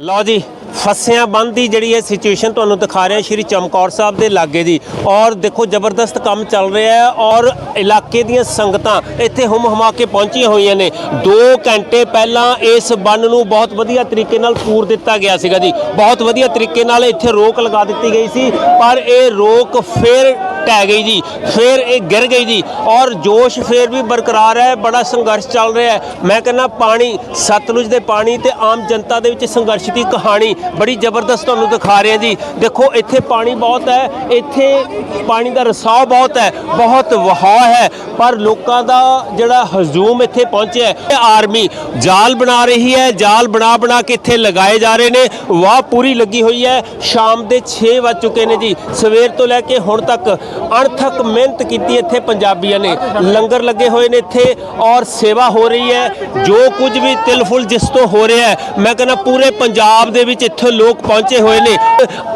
ਲਓ ਜੀ, ਫਸਿਆਂ ਬੰਦ ਦੀ ਜਿਹੜੀ ਇਹ ਸਿਚੁਏਸ਼ਨ ਤੁਹਾਨੂੰ ਦਿਖਾ ਰਿਹਾ ਸ਼੍ਰੀ ਚਮਕੌਰ ਸਾਹਿਬ ਦੇ ਲਾਗੇ ਦੀ ਔਰ ਦੇਖੋ, ਜ਼ਬਰਦਸਤ ਕੰਮ ਚੱਲ ਰਿਹਾ ਹੈ ਔਰ ਇਲਾਕੇ ਦੀਆਂ ਸੰਗਤਾਂ ਇੱਥੇ ਹੁਮ ਹੁਮਾ ਕੇ ਪਹੁੰਚੀਆਂ ਹੋਈਆਂ ਨੇ। 2 ਘੰਟੇ ਪਹਿਲਾਂ ਇਸ ਬੰਨ ਨੂੰ ਬਹੁਤ ਵਧੀਆ ਤਰੀਕੇ ਨਾਲ ਪੂਰ ਦਿੱਤਾ ਗਿਆ ਸੀਗਾ ਜੀ। ਬਹੁਤ ਵਧੀਆ ਤਰੀਕੇ ਨਾਲ ਇੱਥੇ ਰੋਕ ਲਗਾ ਦਿੱਤੀ ਗਈ ਸੀ, ਪਰ ਇਹ ਰੋਕ ਫਿਰ ਢਹਿ ਗਈ ਜੀ, ਫਿਰ ਇਹ ਗਿਰ ਗਈ ਜੀ ਔਰ ਜੋਸ਼ ਫਿਰ ਵੀ ਬਰਕਰਾਰ ਹੈ, ਬੜਾ ਸੰਘਰਸ਼ ਚੱਲ ਰਿਹਾ ਹੈ। ਮੈਂ ਕਹਿੰਦਾ ਪਾਣੀ, ਸਤਲੁਜ ਦੇ ਪਾਣੀ ਤੇ ਆਮ ਜਨਤਾ ਦੇ ਵਿੱਚ ਸੰਘਰਸ਼ ਦੀ ਕਹਾਣੀ ਬੜੀ ਜ਼ਬਰਦਸਤ ਤੁਹਾਨੂੰ ਦਿਖਾ ਰਹੇ ਜੀ। ਦੇਖੋ, ਇੱਥੇ ਪਾਣੀ ਬਹੁਤ ਹੈ, ਇੱਥੇ ਪਾਣੀ ਦਾ ਰਸਾਵ ਬਹੁਤ ਹੈ, ਬਹੁਤ ਵਹਾਅ ਹੈ, ਪਰ ਲੋਕਾਂ ਦਾ ਜਿਹੜਾ ਹਜੂਮ ਇੱਥੇ ਪਹੁੰਚਿਆ ਹੈ, ਇਹ ਆਰਮੀ ਜਾਲ ਬਣਾ ਰਹੀ ਹੈ, ਜਾਲ ਬਣਾ ਬਣਾ ਕੇ ਇੱਥੇ ਲਗਾਏ ਜਾ ਰਹੇ ਨੇ। ਵਾਹ ਪੂਰੀ ਲੱਗੀ ਹੋਈ ਹੈ, ਸ਼ਾਮ ਦੇ 6 ਵੱਜ ਚੁੱਕੇ ਨੇ ਜੀ। ਸਵੇਰ ਤੋਂ ਲੈ ਕੇ ਹੁਣ ਤੱਕ ਅਣਥੱਕ ਮਿਹਨਤ ਕੀਤੀ ਇੱਥੇ ਪੰਜਾਬੀਆਂ ਨੇ। ਲੰਗਰ ਲੱਗੇ ਹੋਏ ਨੇ ਇੱਥੇ ਔਰ ਸੇਵਾ ਹੋ ਰਹੀ ਹੈ। ਜੋ ਕੁਝ ਵੀ ਤਿਲ ਫੁਲ ਜਿਸ ਤੋਂ ਹੋ ਰਿਹਾ ਹੈ, ਮੈਂ ਕਹਿੰਦਾ ਪੂਰੇ ਪੰਜਾਬ ਦੇ ਵਿੱਚ ਇੱਥੇ ਲੋਕ ਪਹੁੰਚੇ ਹੋਏ ਨੇ।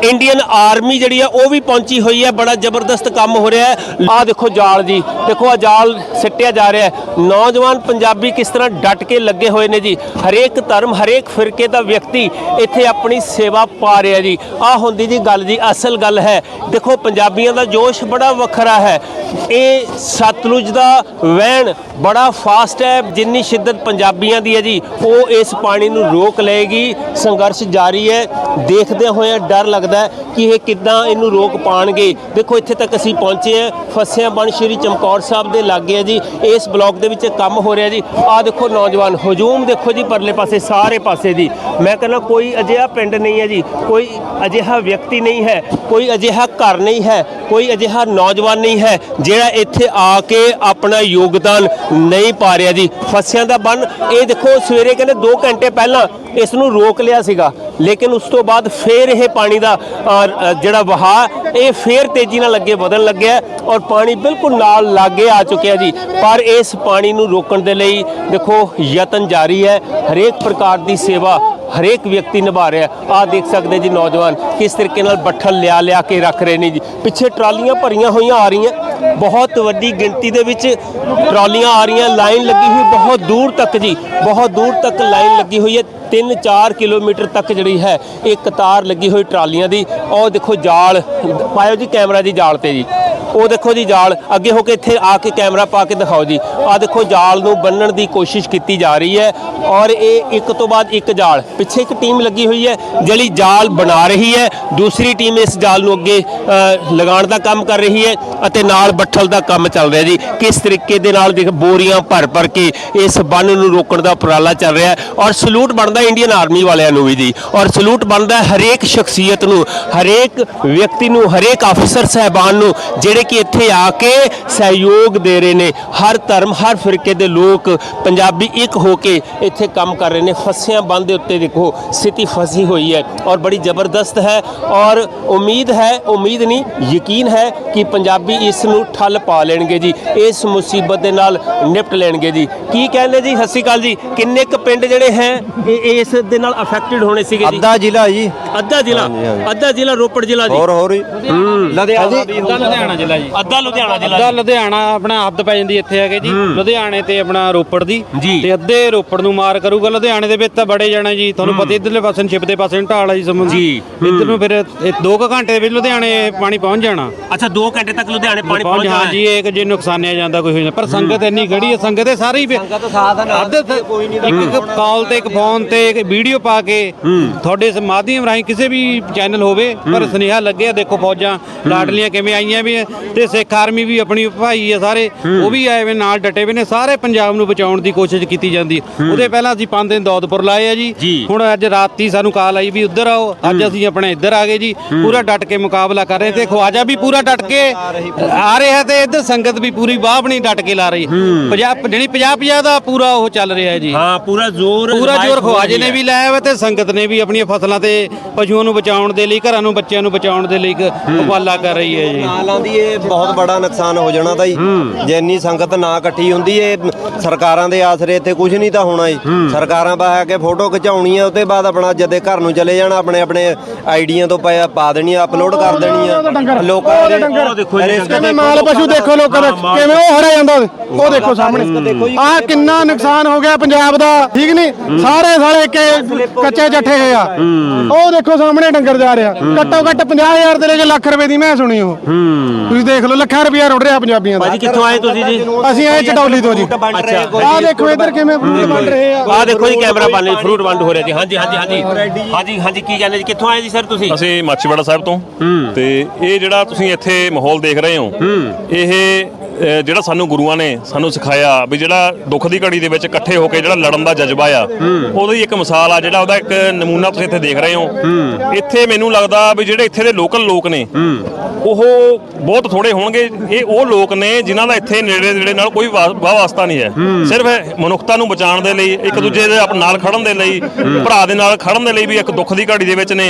ਇੰਡੀਅਨ ਆਰਮੀ ਜਿਹੜੀ ਹੈ, ਉਹ ਵੀ ਪਹੁੰਚੀ ਹੋਈ ਹੈ। ਬੜਾ ਜ਼ਬਰਦਸਤ ਕੰਮ ਹੋ ਰਿਹਾ ਹੈ। ਆਹ ਦੇਖੋ ਜਾਲ ਜੀ। ਦੇਖੋ ਆ ਜਾਲ ਸਿੱਟਿਆ ਜਾ ਰਿਹਾ ਹੈ। ਨੌਜਵਾਨ ਪੰਜਾਬੀ ਕਿਸ ਤਰ੍ਹਾਂ ਡਟ ਕੇ ਲੱਗੇ ਹੋਏ ਨੇ ਜੀ। ਹਰੇਕ ਧਰਮ, ਹਰੇਕ ਫਿਰਕੇ ਦਾ ਵਿਅਕਤੀ ਇੱਥੇ ਆਪਣੀ ਸੇਵਾ ਪਾ ਰਿਹਾ ਜੀ। ਆਹ ਹੁੰਦੀ ਜੀ ਗੱਲ ਜੀ, ਅਸਲ ਗੱਲ ਹੈ। ਦੇਖੋ ਪੰਜਾਬੀਆਂ ਦਾ ਜੋਸ਼ ਬੜਾ ਵੱਖਰਾ ਹੈ। ਇਹ ਸਤਲੁਜ ਦਾ ਵਹਿਣ ਬੜਾ ਫਾਸਟ ਹੈ, ਜਿੰਨੀ ਸ਼ਿੱਦਤ ਪੰਜਾਬੀਆਂ ਦੀ ਹੈ ਜੀ, ਉਹ ਇਸ ਪਾਣੀ ਨੂੰ ਰੋਕ ਲਏਗੀ। ਸੰਘਰਸ਼ ਜਾਰੀ ਹੈ। ਦੇਖਦੇ ਹੋਏ ਡਰ ਲੱਗਦਾ ਕਿ ਇਹ ਕਿੱਦਾਂ ਇਹਨੂੰ ਰੋਕ ਪਾਣਗੇ। ਦੇਖੋ, ਇੱਥੇ ਤੱਕ ਅਸੀਂ ਪਹੁੰਚੇ ਹਾਂ। ਫਸਿਆ ਬਣ ਸ਼੍ਰੀ ਚਮਕੌਰ ਸਾਹਿਬ ਦੇ ਲਾਗੇ ਹੈ ਜੀ। ਇਸ ਬਲਾਕ ਦੇ ਵਿੱਚ ਕੰਮ ਹੋ ਰਿਹਾ ਜੀ। ਆਹ ਦੇਖੋ ਨੌਜਵਾਨ, ਹਜੂਮ ਦੇਖੋ ਜੀ ਪਰਲੇ ਪਾਸੇ, ਸਾਰੇ ਪਾਸੇ ਦੀ। ਮੈਂ ਕਹਿੰਦਾ, ਕੋਈ ਅਜਿਹਾ ਪਿੰਡ ਨਹੀਂ ਹੈ ਜੀ। ਕੋਈ ਅਜਿਹਾ ਵਿਅਕਤੀ ਨਹੀਂ ਹੈ। ਕੋਈ ਅਜਿਹਾ ਘਰ ਨਹੀਂ ਹੈ। ਕੋਈ ਅਜਿਹਾ ਨੌਜਵਾਨ ਨਹੀਂ ਹੈ ਜਿਹੜਾ ਇੱਥੇ ਆ ਕੇ ਆਪਣਾ ਯੋਗਦਾਨ ਨਹੀਂ ਪਾ ਰਿਹਾ ਜੀ। ਫਸਿਆਂ ਦਾ ਬੰਨ, ਇਹ ਦੇਖੋ, ਸਵੇਰੇ ਕਹਿੰਦੇ 2 ਘੰਟੇ ਪਹਿਲਾਂ ਇਸ ਨੂੰ ਰੋਕ ਲਿਆ ਸੀਗਾ। ਲੇਕਿਨ ਉਸ ਤੋਂ ਬਾਅਦ ਫੇਰ ਇਹ ਪਾਣੀ ਦਾ ਜਿਹੜਾ ਵਹਾਅ, ਇਹ ਫੇਰ ਤੇਜ਼ੀ ਨਾਲ ਅੱਗੇ ਵਧਣ ਲੱਗਿਆ ਔਰ ਪਾਣੀ ਬਿਲਕੁਲ ਨਾਲ ਲਾਗੇ ਆ ਚੁੱਕਿਆ ਜੀ। ਪਰ ਇਸ ਪਾਣੀ ਨੂੰ ਰੋਕਣ ਦੇ ਲਈ ਦੇਖੋ, ਯਤਨ ਜਾਰੀ ਹੈ। ਹਰੇਕ ਪ੍ਰਕਾਰ ਦੀ ਸੇਵਾ ਹਰੇਕ ਵਿਅਕਤੀ ਨਿਭਾ ਰਿਹਾ ਆਹ ਦੇਖ ਸਕਦੇ ਜੀ ਨੌਜਵਾਨ ਕਿਸ ਤਰੀਕੇ ਨਾਲ ਬੱਠਲ ਲਿਆ ਲਿਆ ਕੇ ਰੱਖ ਰਹੇ ਨੇ ਜੀ। ਪਿੱਛੇ ਟਰਾਲੀਆਂ ਭਰੀਆਂ ਹੋਈਆਂ ਆ ਰਹੀਆਂ। ਬਹੁਤ ਵੱਡੀ ਗਿਣਤੀ ਦੇ ਵਿੱਚ ਟਰਾਲੀਆਂ ਆ ਰਹੀਆਂ। ਲਾਈਨ ਲੱਗੀ ਹੋਈ ਬਹੁਤ ਦੂਰ ਤੱਕ ਜੀ। ਬਹੁਤ ਦੂਰ ਤੱਕ ਲਾਈਨ ਲੱਗੀ ਹੋਈ ਹੈ। 3-4 ਕਿਲੋਮੀਟਰ ਤੱਕ ਜਿਹੜੀ ਹੈ, ਇਹ ਕਤਾਰ ਲੱਗੀ ਹੋਈ ਟਰਾਲੀਆਂ ਦੀ। ਉਹ ਦੇਖੋ ਜਾਲ। ਪਾਇਓ ਜੀ ਕੈਮਰਾ ਦੀ ਜਾਲ ਤੇ ਜੀ। ਉਹ ਦੇਖੋ ਜੀ ਜਾਲ, ਅੱਗੇ ਹੋ ਕੇ ਇੱਥੇ ਆ ਕੇ ਕੈਮਰਾ ਪਾ ਕੇ ਦਿਖਾਓ ਜੀ। ਆ ਦੇਖੋ ਜਾਲ ਨੂੰ ਬੰਨਣ ਦੀ ਕੋਸ਼ਿਸ਼ ਕੀਤੀ ਜਾ ਰਹੀ ਹੈ ਔਰ ਇਹ ਇੱਕ ਤੋਂ ਬਾਅਦ ਇੱਕ ਜਾਲ। ਪਿੱਛੇ ਇੱਕ ਟੀਮ ਲੱਗੀ ਹੋਈ ਹੈ, ਜਿਹੜੀ ਜਾਲ ਬਣਾ ਰਹੀ ਹੈ। ਦੂਸਰੀ ਟੀਮ ਇਸ ਜਾਲ ਨੂੰ ਅੱਗੇ ਲਗਾਉਣ ਦਾ ਕੰਮ ਕਰ ਰਹੀ ਹੈ ਅਤੇ ਨਾਲ ਬੱਠਲ ਦਾ ਕੰਮ ਚੱਲ ਰਿਹਾ ਜੀ। ਕਿਸ ਤਰੀਕੇ ਦੇ ਨਾਲ ਦੇਖ ਬੋਰੀਆਂ ਭਰ ਭਰ ਕੇ ਇਸ ਬੰਨ ਨੂੰ ਰੋਕਣ ਦਾ ਉਪਰਾਲਾ ਚੱਲ ਰਿਹਾ ਔਰ ਸਲੂਟ ਬਣਦਾ ਇੰਡੀਅਨ ਆਰਮੀ ਵਾਲਿਆਂ ਨੂੰ ਵੀ ਜੀ। ਔਰ ਸਲੂਟ ਬਣਦਾ ਹਰੇਕ ਸ਼ਖਸੀਅਤ ਨੂੰ, ਹਰੇਕ ਵਿਅਕਤੀ ਨੂੰ, ਹਰੇਕ ਅਫਸਰ, ਸਹਿਬਾਨ ਨੂੰ, ਜਿਹੜੇ ਕਿ ਇੱਥੇ ਆ ਕੇ ਸਹਿਯੋਗ ਦੇ ਰਹੇ ਨੇ। ਹਰ ਧਰਮ ਹਰ ਫਿਰਕੇ ਦੇ ਲੋਕ ਪੰਜਾਬੀ ਇੱਕ ਹੋ ਕੇ ਇੱਥੇ ਕੰਮ ਕਰ ਰਹੇ ਨੇ। ਫਸਿਆਂ ਬੰਦ ਦੇ ਉੱਤੇ ਦੇਖੋ ਸਥਿਤੀ ਫਸੀ ਹੋਈ ਹੈ ਔਰ ਬੜੀ ਜ਼ਬਰਦਸਤ ਹੈ ਔਰ ਉਮੀਦ ਹੈ ਉਮੀਦ ਨਹੀਂ ਯਕੀਨ ਹੈ ਕਿ ਪੰਜਾਬੀ ਇਸ ਨੂੰ ਠੱਲ ਪਾ ਲੈਣਗੇ ਜੀ ਇਸ ਮੁਸੀਬਤ ਦੇ ਨਾਲ ਨਿਪਟ ਲੈਣਗੇ ਜੀ। ਕੀ ਕਹਿੰਦੇ ਜੀ? ਸਤਿ ਸ਼੍ਰੀ ਅਕਾਲ ਜੀ। ਕਿੰਨੇ ਕੁ ਪਿੰਡ ਜਿਹੜੇ ਹੈ ਇਹ ਇਸ ਦੇ ਨਾਲ ਅਫੈਕਟਡ ਹੋਣੇ ਸੀਗੇ ਜੀ? ਅੱਧਾ ਜ਼ਿਲ੍ਹਾ ਜੀ। ਅੱਧਾ ਜ਼ਿਲ੍ਹਾ। ਅੱਧਾ ਜ਼ਿਲ੍ਹਾ ਰੋਪੜ ਜ਼ਿਲ੍ਹਾ ਜੀ। ਹੋਰ ਹੋਰ ਹੀ। ਲੁਧਿਆਣਾ ਵੀ ਲੁਧਿਆਣਾ ਜ਼ਿਲ੍ਹਾ। ਜੀ। ਅੱਧਾ ਲੁਧਿਆਣਾ ਜ਼ਿਲ੍ਹਾ ਅੱਧਾ। ਲੁਧਿਆਣਾ ਆਪਣਾ ਪੈ ਜਾਂਦੀ ਇੱਥੇ ਹੈਗੇ ਜੀ। ਲੁਧਿਆਣੇ ਤੇ ਆਪਣਾ ਰੋਪੜ ਦੀ। ਜੀ। ਤੇ ਅੱਧੇ ਰੋਪੜ ਨੂੰ ਮਾਰ ਕਰੂਗਾ। ਲੁਧਿਆਣੇ ਦੇ ਵਿੱਚ ਤਾਂ ਬੜੇ ਜਾਣਾ ਜੀ। ਤੁਹਾਨੂੰ ਪਤਾ ਇਧਰਲੇ ਪਾਸੇ ਨੂੰ ਛਿਪ ਦੇ ਪਾਸੇ ਨੂੰ ਢਾਲ ਆ ਜੀ ਸਮਝ ਜੀ। ਇੱਧਰ ਨੂੰ ਫਿਰ 2 ਘੰਟੇ ਦੇ ਵਿੱਚ ਲੁਧਿਆਣੇ ਪਾਣੀ ਪਹੁੰਚ ਜਾਣਾ। ਅੱਛਾ 2 ਘੰਟੇ ਤੱਕ ਲੁਧਿਆਣੇ ਪਾਣੀ ਪਹੁੰਚ ਪਹੁੰਚ ਹਾਂ। ਜਾਣਾ ਜੀ ਹੈ ਇੱਕ ਜੇ ਨੁਕਸਾਨਿਆ ਜਾਂਦਾ ਕੋਈ ਹੋ ਜਾਂਦਾ। ਪਰ ਸੰਗਤ ਇੰਨੀ ਖੜੀ ਹੈ ਸੰਗਤ ਦੇ ਸਾਰੇ ਹੀ ਸੰਗਤ ਸਾਥ ਨਾਲ ਅੱਧ ਕੋਈ ਨਹੀਂ ਇੱਕ ਇੱਕ ਕਾਲ ਤੇ ਇੱਕ ਫੋਨ ਤੇ ਇੱਕ ਵੀਡੀਓ ਪਾ ਕੇ ਤੁਹਾਡੇ ਇਸ ਮਾਧਿਅਮ ਰਾਹੀਂ ਕਿਸੇ ਵੀ ਚੈਨਲ ਹੋਵੇ ਪਰ ਸੁਨੇਹਾ ਲੱਗਿਆ ਦੇਖੋ ਫੌਜਾਂ ਲਾਡਲੀਆਂ ਕਿਵੇਂ ਆਈਆਂ ਵੀ ਤੇ ਸਿੱਖ ਆਰਮੀ ਵੀ ਆਪਣੀ ਭਾਈ ਹੈ ਸਾਰੇ ਉਹ ਵੀ ਆਏ ਵੇ ਨਾਲ ਡਟੇ ਵੇ ਨੇ ਸਾਰੇ ਪੰਜਾਬ ਨੂੰ ਬਚਾਉਣ ਦੀ ਕੋਸ਼ਿਸ਼ ਕੀਤੀ ਜਾਂਦੀ ਹੈ। ਉਹਦੇ ਪਹਿਲਾਂ ਅਸੀਂ ਪੰਜ ਦਿਨ ਦੌਦਪੁਰ ਲਾਏ ਆ ਜੀ। ਹੁਣ ਅੱਜ ਰਾਤੀ ਸਾਨੂੰ ਕਾਲ ਆਈ ਵੀ ਉੱਧਰ ਆਓ ਅੱਜ ਅਸੀਂ ਆਪਣੇ ਇੱਧਰ ਆ ਗਏ ਜੀ। ਪੂਰਾ ਡਟ ਕੇ ਮੁਕਾਬਲਾ ਕਰ ਰਹੇ ਤੇ ਖਵਾਜਾ ਵੀ ਪੂਰਾ ਡਟ ਕੇ ਆ ਰਿਹਾ ਤੇ ਇੱਧਰ ਸੰਗਤ ਵੀ ਪੂਰੀ ਬਾਹ ਬਣੀ ਡਟ ਕੇ ਲਾ ਰਹੀ। ਪੰਜਾਬ ਜਿਹੜੀ 50 50 ਦਾ ਪੂਰਾ ਉਹ ਚੱਲ ਰਿਹਾ ਹੈ ਜੀ। ਹਾਂ ਪੂਰਾ ਜ਼ੋਰ ਪੂਰਾ ਜ਼ੋਰ ਹੋ ਖਵਾਜੇ ਨੇ ਹੈ। ਵੀ ਲਾਇਆ ਵਾ ਤੇ ਸੰਗਤ ਨੇ ਵੀ ਆਪਣੀਆਂ ਫਸਲਾਂ ਤੇ ਪਸ਼ੂਆਂ ਨੂੰ ਬਚਾਉਣ ਦੇ ਲਈ ਘਰਾਂ ਨੂੰ ਬੱਚਿਆਂ ਨੂੰ ਬਚਾਉਣ ਦੇ ਲਈ ਇੱਕ ਉਪਾਲਾ ਕਰ ਰਹੀ ਹੈ ਜੀ। ਨਾਲ ਆਂਦੀ ਏ ਇਹ ਬਹੁਤ ਬੜਾ ਨੁਕਸਾਨ ਹੋ ਜਾਣਾ ਤਾਂ ਜੀ। ਜੇ ਇੰਨੀ ਸੰਗਤ ਨਾ ਇਕੱਠੀ ਹੁੰਦੀ ਇਹ ਸਰਕਾਰਾਂ ਦੇ ਆਸਰੇ ਇੱਥੇ ਕੁਝ ਨਹੀਂ ਤਾਂ ਹੋਣਾ ਜੀ। ਸਰਕਾਰਾਂ ਬਾ ਕੇ ਫੋਟੋ ਖਿਚਾਉਣੀ ਆ ਉਤੇ ਬਾਅਦ ਆਪਣਾ ਜਦੇ ਘਰ ਨੂੰ ਚਲੇ ਜਾਣਾ ਆਪਣੇ ਆਪਣੇ ਆਈਡੀਆਂ ਤੋਂ ਪਾ ਪਾ ਦੇਣੀ ਆ ਅਪਲੋਡ ਕਰ ਦੇਣੀ ਆ ਲੋਕਾਂ ਦੇ ਉਹ ਦੇਖੋ ਜੀ ਰਿਸਕ ਕਿਵੇਂ ਮਾਲ ਪਸ਼ੂ ਦੇਖੋ ਲੋਕਾਂ ਦਾ ਕਿਵੇਂ ਉਹ ਹਰਿਆ ਜਾਂਦਾ ਉਹਦੇ। ਉਹ ਦੇਖੋ ਸਾਹਮਣੇ। ਆਹ ਕਿੰਨਾ ਨੁਕਸਾਨ ਹੋ ਗਿਆ ਪੰਜਾਬ ਦਾ ਠੀਕ ਨਹੀਂ? ਸਾਰੇ ਸਾਲੇ ਕੇ ਕੱਚੇ ਜੱਠੇ ਗਏ ਆ। ਉਹ ਦੇਖੋ ਸਾਹਮਣੇ ਡੰਗਰ ਜਾ ਰਿਹਾ। ਘੱਟੋ ਘੱਟ 50000 ਦੇ ਲੈ ਕੇ ਲੱਖ ਰੁਪਏ ਦੀ ਮੈਂ ਸੁਣੀ ਉਹ। ਤੁਸੀਂ ਦੇਖ ਲਓ ਲੱਖਾਂ ਰੁਪਇਆ ਰੁੜ ਰਿਹਾ ਪੰਜਾਬੀਆਂ ਦਾ। ਭਾਜੀ ਕਿੱਥੋਂ ਆਏ ਤੁਸੀਂ ਜੀ? ਅਸੀਂ ਆਏ ਚਟੌਲੀ ਤੋਂ ਜੀ। ਆਹ ਦੇਖੋ ਇੱਧਰ ਕਿਵੇਂ ਫਰੂਟ ਵੰਡ ਰਹੇ ਆ। ਆਹ ਦੇਖੋ ਜੀ ਕੈਮਰਾ ਬੰਨ ਫਰੂਟ ਵੰਡ ਹੋ ਰਿਹਾ ਜੀ। ਹਾਂਜੀ ਹਾਂਜੀ ਹਾਂਜੀ। ਹਾਂਜੀ ਹਾਂਜੀ ਕੀ ਕਹਿੰਦੇ ਜੀ? ਕਿੱਥੋਂ ਆਏ ਜੀ ਸਰ ਤੁਸੀਂ? ਅਸੀਂ ਮਾਛੀਵਾੜਾ ਸਾਹਿਬ ਤੋਂ। ਤੇ ਇਹ ਜਿਹੜਾ ਤੁਸੀਂ ਇੱਥੇ ਮਾਹੌਲ ਦੇਖ ਰਹੇ ਹੋ ਇਹ ਜਿਹੜਾ ਸਾਨੂੰ ਗੁਰੂਆਂ ਨੇ ਸਾਨੂੰ ਸਿਖਾਇਆ ਵੀ ਜਿਹੜਾ ਦੁੱਖ ਦੀ ਘੜੀ ਦੇ ਵਿੱਚ ਇਕੱਠੇ ਹੋ ਕੇ ਜਿਹੜਾ ਲੜਨ ਦਾ ਜਜ਼ਬਾ ਆ ਉਹਦੀ ਇੱਕ ਮਿਸਾਲ ਆ ਜਿਹੜਾ ਉਹਦਾ ਇੱਕ ਨਮੂਨਾ ਤੁਸੀਂ ਇੱਥੇ ਦੇਖ ਰਹੇ ਹੋ। ਇੱਥੇ ਮੈਨੂੰ ਲੱਗਦਾ ਵੀ ਜਿਹੜੇ ਇੱਥੇ ਦੇ ਲੋਕਲ ਲੋਕ ਨੇ ਉਹ ਬਹੁਤ ਥੋੜੇ ਹੋਣਗੇ। ਇਹ ਉਹ ਲੋਕ ਨੇ ਜਿਨ੍ਹਾਂ ਦਾ ਇੱਥੇ ਨੇੜੇ ਨੇੜੇ ਨਾਲ ਕੋਈ ਵਾ- ਵਾਹ ਵਾਸਤਾ ਨਹੀਂ ਹੈ। ਸਿਰਫ ਮਨੁੱਖਤਾ ਨੂੰ ਬਚਾਉਣ ਦੇ ਲਈ ਇੱਕ ਦੂਜੇ ਦੇ ਆਪ ਨਾਲ ਖੜਨ ਦੇ ਲਈ ਭਰਾ ਦੇ ਨਾਲ ਖੜਨ ਦੇ ਲਈ ਵੀ ਇੱਕ ਦੁੱਖ ਦੀ ਘੜੀ ਦੇ ਵਿੱਚ ਨੇ।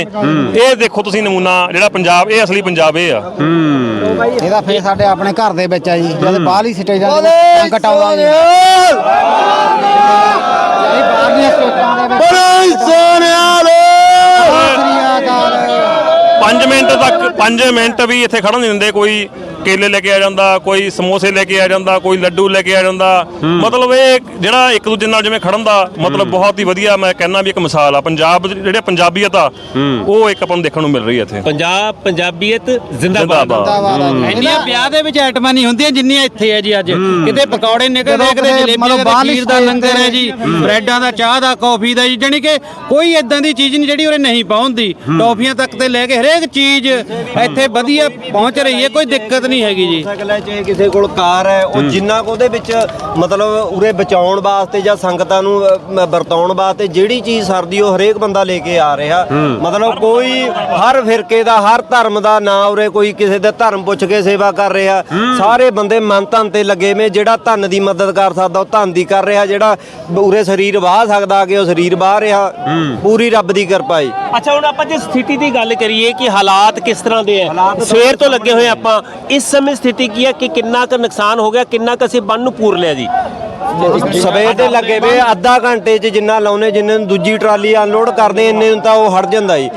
ਇਹ ਦੇਖੋ ਤੁਸੀਂ ਨਮੂਨਾ ਜਿਹੜਾ ਪੰਜਾਬ ਇਹ ਅਸਲੀ ਪੰਜਾਬ ਇਹ ਆ। ਇਹਦਾ ਫੇਰ ਸਾਡੇ ਆਪਣੇ ਘਰ ਦੇ ਵਿੱਚ ਆ ਜੀ। ਜਦ ਬਾਹਰਲੀ ਸਟੇਜਾਂ ਦੇ ਸੰਕਟ ਆਉਂਦਾ ਜੀ। ਇਹ ਬਾਹਰਲੀਆਂ ਸਟੇਜਾਂ ਦੇ ਵਿੱਚ ਬੜੇ ਸੋਨਿਆਲੇ 5 ਮਿੰਟ ਤੱਕ 5 ਮਿੰਟ ਵੀ ਇੱਥੇ ਖੜਨ ਨਹੀਂ ਦਿੰਦੇ ਕੋਈ ਕੇਲੇ ਲੈ ਕੇ ਆ ਜਾਂਦਾ ਕੋਈ ਸਮੋਸੇ ਲੈ ਕੇ ਆ ਜਾਂਦਾ ਕੋਈ ਲੱਡੂ ਲੈ ਕੇ ਆ ਜਾਂਦਾ। ਮਤਲਬ ਇਹ ਜਿਹੜਾ ਇੱਕ ਦੂਜੇ ਨਾਲ ਜਿਵੇਂ ਖੜਨ ਦਾ ਮਤਲਬ ਬਹੁਤ ਹੀ ਵਧੀਆ ਮੈਂ ਕਹਿੰਦਾ ਵੀ ਇੱਕ ਮਿਸਾਲ ਆ। ਪੰਜਾਬ ਦੇ ਜਿਹੜੇ ਪੰਜਾਬੀਅਤ ਆ ਉਹ ਇੱਕ ਆਪਾਂ ਨੂੰ ਦੇਖਣ ਨੂੰ ਮਿਲ ਰਹੀ ਹੈ ਇੱਥੇ। ਪੰਜਾਬ ਪੰਜਾਬੀਅਤ ਜ਼ਿੰਦਾਬਾਦ ਜ਼ਿੰਦਾਬਾਦ। ਇੰਨੀਆਂ ਵਿਆਹ ਦੇ ਵਿੱਚ ਆਈਟਮਾਂ ਨਹੀਂ ਹੁੰਦੀਆਂ ਜਿੰਨੀਆਂ ਇੱਥੇ ਹੈ ਜੀ ਅੱਜ। ਕਿਤੇ ਪਕੌੜੇ ਨਿਕਲਦੇ ਕਿਤੇ ਜਲੇਬੀਆਂ ਮਤਲਬ ਦੇ ਖੀਰ ਦਾ ਲੰਗਰ ਹੈ ਜੀ ਬ੍ਰੈਡਾਂ ਦਾ ਚਾਹ ਦਾ ਕਾਫੀ ਦਾ ਜੀ ਜਾਣੀ ਕਿ ਕੋਈ ਇਦਾਂ ਦੀ ਚੀਜ਼ ਨਹੀਂ ਜਿਹੜੀ ਉਰੇ ਨਹੀਂ ਪਹੁੰਚਦੀ ਟੌਫੀਆਂ ਤੱਕ ਤੇ ਲੈ ਕੇ ਹਰੇਕ ਚੀਜ਼ ਇੱਥੇ ਵਧੀਆ ਪਹੁੰਚ ਰਹੀ ਹੈ ਕੋਈ ਦਿੱਕਤ ਨਹੀਂ ਹੈਗੀ ਜੀ। ਸਾਈਕਲ ਹੈ ਚਾਹੇ ਕਿਸੇ ਕੋਲ ਕਾਰ ਹੈ ਉਹ ਜਿੰਨਾ ਕੁ ਉਹਦੇ ਵਿੱਚ ਮਤਲਬ ਉਰੇ ਬਚਾਉਣ ਵਾਸਤੇ ਜਾਂ ਸੰਗਤਾਂ ਨੂੰ ਅ, ਵਰਤਾਉਣ ਵਾਸਤੇ ਜਿਹੜੀ ਚੀਜ਼ ਸਰਦੀ ਉਹ ਹਰੇਕ ਬੰਦਾ ਲੈ ਕੇ ਆ ਰਿਹਾ। ਮਤਲਬ ਕੋਈ ਹਰ ਫਿਰਕੇ ਦਾ ਹਰ ਧਰਮ ਦਾ ਨਾ ਉਰੇ ਕੋਈ ਕਿਸੇ ਦੇ ਧਰਮ ਪੁੱਛ ਕੇ ਸੇਵਾ ਕਰ ਰਿਹਾ। ਸਾਰੇ ਬੰਦੇ ਮਨ ਧਨ ਤੇ ਲੱਗੇ ਮੇ ਜਿਹੜਾ ਧਨ ਦੀ ਮਦਦ ਕਰ ਸਕਦਾ ਉਹ ਧਨ ਦੀ ਕਰ ਰਿਹਾ ਜਿਹੜਾ ਉਰੇ ਸਰੀਰ ਵਾਹ ਸਕਦਾ ਕਿ ਉਹ ਸਰੀਰ ਵਾਹ ਰਿਹਾ। ਪੂਰੀ ਰੱਬ ਦੀ ਕਿਰਪਾ ਹੈ ਅੱਛਾ ਹੁਣ ਆਪਾਂ ਜੇ ਸਥਿਤੀ ਦੀ ਗੱਲ ਕਰੀਏ ਕਿ ਹਾਲਾਤ ਕਿਸ ਤਰ੍ਹਾਂ ਦੇ ਆ? ਸਵੇਰ ਤੋਂ ਲੱਗੇ ਹੋਏ ਆਪਾਂ ਇਸ ਇਸ ਸਮੇਂ ਸਥਿਤੀ ਕੀ ਹੈ ਕਿ ਕਿੰਨਾ ਕੁ ਨੁਕਸਾਨ ਹੋ ਗਿਆ, ਕਿੰਨਾ ਕੁ ਅਸੀਂ ਬੰਨ ਨੂੰ ਪੂਰ ਲਿਆ ਜੀ? ਸਵੇਰ ਦੇ ਲੱਗੇ ਵੇ ਅੱਧਾ ਘੰਟੇ ਚ ਜਿੰਨਾ ਲਾਉਨੇ ਜਿੰਨੇ ਨੂੰ ਦੂਜੀ ਟਰਾਲੀ ਅਨਲੋਡ ਕਰਦੇ ਇੰਨੇ ਨੂੰ ਤਾਂ ਉਹ ਹਟ ਜਾਂਦਾ ਜੀ।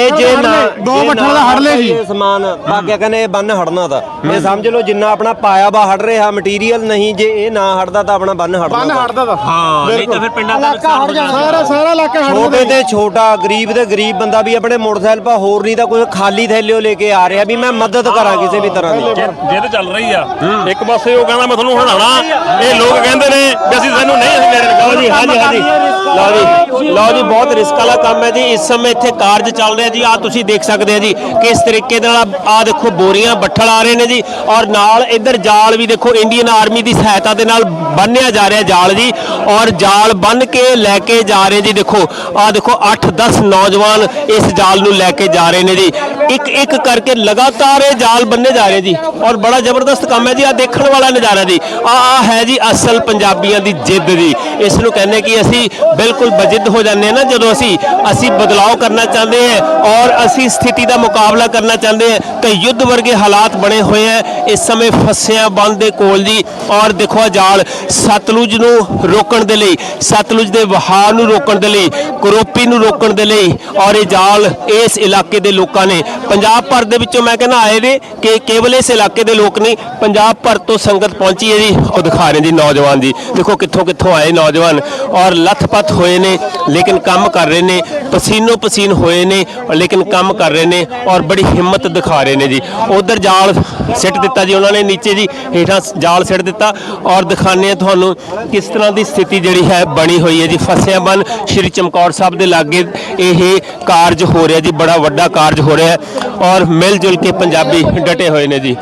ਇਹ ਜੇ ਨਾ ਦੋ ਜੇ ਬੱਠਲ ਦਾ ਹੜ ਲਏ ਜੀ। ਇਹ ਸਮਾਨ ਬਾਕੀ ਕਹਿੰਦੇ ਇਹ ਬੰਨ ਹੜਨਾ ਤਾਂ। ਇਹ ਸਮਝ ਲਓ ਜਿੰਨਾ ਆਪਣਾ ਪਾਇਆ ਵਾ ਹਟ ਰਿਹਾ ਮਟੀਰੀਅਲ ਨਹੀਂ ਜੇ ਇਹ ਨਾ ਹਟਦਾ ਤਾਂ ਆਪਣਾ ਬੰਨ ਹਟਦਾ ਬੰਨ ਤਾਂ। ਹਟਦਾ ਦਾ ਹਾਂ ਨਹੀਂ ਤਾਂ ਫਿਰ ਪਿੰਡਾਂ ਦਾ ਨੁਕਸਾਨ ਹੋ ਜਾਣਾ। ਸਾਰਾ ਸਾਰਾ ਇਲਾਕਾ ਹੜ ਛੋਟੇ ਤੇ ਛੋਟਾ ਗਰੀਬ ਤੇ ਗਰੀਬ ਬੰਦਾ ਵੀ ਆਪਣੇ ਮੋਟਰਸਾਈਕਲ 'ਪਾ ਹੋਰ ਨਹੀਂ ਤਾਂ ਕੋਈ ਖਾਲੀ ਥੈਲਿਓ ਲੈ ਕੇ ਆ ਰਿਹਾ ਵੀ ਮੈਂ ਮਦਦ ਕਰਾਂ ਕਿਸੇ ਵੀ ਤਰ੍ਹਾਂ ਦੀ। ਜਿੱਦ ਚੱਲ ਰਹੀ ਆ। ਇੱਕ ਪਾਸੇ ਉਹ ਕਹਿੰਦਾ ਮੈਂ ਤੁਹਾਨੂੰ ਹਣਾਣਾ ਇਹ ਲੋਕ ਕਹਿੰਦੇ ਨੇ। ਵੀ ਅਸੀਂ ਤੈਨੂੰ ਨਹੀਂ ਅਸੀਂ ਨੇੜੇ ਲਓ ਜੀ। ਹਾਂਜੀ ਹਾਂਜੀ। ਲਓ ਜੀ। ਲਓ ਜੀ, ਬਹੁਤ ਰਿਸਕ ਵਾਲਾ ਕੰਮ ਹੈ ਜੀ। ਇਸ ਸਮੇਂ ਇੱਥੇ ਕਾਰਜ ਚੱਲ ਰਿਹਾ ਜੀ। ਆ ਤੁਸੀਂ ਦੇਖ ਸਕਦੇ ਆ ਜੀ, ਕਿਸ ਤਰੀਕੇ ਦੇ ਨਾਲ ਆ ਦੇਖੋ, ਬੋਰੀਆਂ ਬੱਠਲ ਆ ਰਹੇ ਨੇ ਜੀ। ਔਰ ਨਾਲ ਇੱਧਰ ਜਾਲ ਵੀ ਦੇਖੋ, ਇੰਡੀਅਨ ਆਰਮੀ ਦੀ ਸਹਾਇਤਾ ਦੇ ਨਾਲ ਬੰਨਿਆ ਜਾ ਰਿਹਾ ਜਾਲ ਜੀ। ਔਰ ਜਾਲ ਬੰਨ ਕੇ ਲੈ ਕੇ ਜਾ ਰਹੇ ਜੀ, ਦੇਖੋ। ਆ ਦੇਖੋ 8-10 ਨੌਜਵਾਨ ਇਸ ਜਾਲ ਨੂੰ ਲੈ ਕੇ ਜਾ ਰਹੇ ਨੇ ਜੀ। ਇੱਕ ਇੱਕ ਕਰਕੇ ਲਗਾਤਾਰ ਇਹ ਜਾਲ ਬੰਨੇ ਜਾ ਰਹੇ ਜੀ। ਔਰ ਬੜਾ ਜ਼ਬਰਦਸਤ ਕੰਮ ਹੈ ਜੀ ਆ ਦੇਖਣ ਵਾਲਾ ਨਜ਼ਾਰਾ ਜੀ। ਆ ਆ ਹੈ ਜੀ ਅਸਲ ਪੰਜਾਬੀਆਂ ਦੀ ਜਿੱਦ ਦੀ। ਇਸ ਨੂੰ ਕਹਿੰਦੇ ਕਿ ਅਸੀਂ ਬਿਲਕੁਲ ਬਜਿੱਦ ਹੋ ਜਾਂਦੇ ਹਾਂ ਨਾ, ਜਦੋਂ ਅਸੀਂ ਅਸੀਂ ਬਦਲਾਅ ਕਰਨਾ ਚਾਹੁੰਦੇ ਹਾਂ ਔਰ ਅਸੀਂ ਸਥਿਤੀ ਦਾ ਮੁਕਾਬਲਾ ਕਰਨਾ ਚਾਹੁੰਦੇ ਹਾਂ। ਤਾਂ ਯੁੱਧ ਵਰਗੇ ਹਾਲਾਤ ਬਣੇ ਹੋਏ ਹੈ। ਇਸ ਸਮੇਂ ਫਸਿਆ ਬੰਦ ਦੇ ਕੋਲ ਜੀ। ਔਰ ਦੇਖੋ ਆਹ ਜਾਲ ਸਤਲੁਜ ਨੂੰ ਰੋਕਣ ਦੇ ਲਈ, ਸਤਲੁਜ ਦੇ ਵਹਾਅ ਨੂੰ ਰੋਕਣ ਦੇ ਲਈ, ਕਰੋਪੀ ਨੂੰ ਰੋਕਣ ਦੇ ਲਈ ਔਰ ਇਹ ਜਾਲ ਇਸ ਇਲਾਕੇ ਦੇ ਲੋਕਾਂ ਨੇ, ਪੰਜਾਬ ਭਰ ਦੇ ਵਿੱਚੋਂ ਮੈਂ ਕਹਿੰਦਾ ਆਏ ਨੇ ਕਿ ਕੇਵਲ ਇਸ ਇਲਾਕੇ ਦੇ ਲੋਕ ਨਹੀਂ, ਪੰਜਾਬ ਭਰ ਤੋਂ ਸੰਗਤ ਪਹੁੰਚੀ ਹੈ ਜੀ। ਉਹ ਦਿਖਾ ਰਹੇ ਜੀ ਨੌਜਵਾਨ ਜੀ ਦੇਖੋ ਕਿੱਥੋਂ ਕਿੱਥੋਂ ਆਏ ਨੌਜਵਾਨ ਔਰ ਲੱਥਪੱਥ ਹੋਏ ਨੇ, ਲੇਕਿਨ ਕੰਮ ਕਰ ਰਹੇ ਨੇ, ਪਸੀਨੋ ਪਸੀਨ ਹੋਏ ਨੇ, ਲੇਕਿਨ ਕੰਮ ਕਰ ਰਹੇ ਨੇ ਔਰ ਬੜੀ ਹਿੰਮਤ ਦਿਖਾ ਰਹੇ ਨੇ ਜੀ। ਉਧਰ ਜਾਲ ਸਿੱਟ ਦਿੱਤਾ ਜੀ ਉਹਨਾਂ ਨੇ, ਨੀਚੇ ਜੀ ਹੇਠਾਂ ਜਾਲ ਸਿੱਟ ਦਿੱਤਾ ਔਰ ਦਿਖਾਣੇ ਆ ਤੁਹਾਨੂੰ ਕਿਸ ਤਰ੍ਹਾਂ ਦੀ ਸਥਿਤੀ ਜਿਹੜੀ ਹੈ ਬਣੀ ਹੋਈ ਹੈ ਜੀ। ਫਸਿਆ ਬਨ ਸ਼੍ਰੀ ਚਮਕੌਰ ਸਾਹਿਬ ਦੇ ਲਾਗੇ ਇਹ ਕਾਰਜ ਹੋ ਰਿਹਾ ਜੀ, ਬੜਾ ਵੱਡਾ ਕਾਰਜ ਹੋ ਰਿਹਾ ਔਰ ਮਿਲ ਜੁਲ ਕੇ ਪੰਜਾਬੀ ਡਟੇ ਹੋਏ ਨੇ ਜੀ।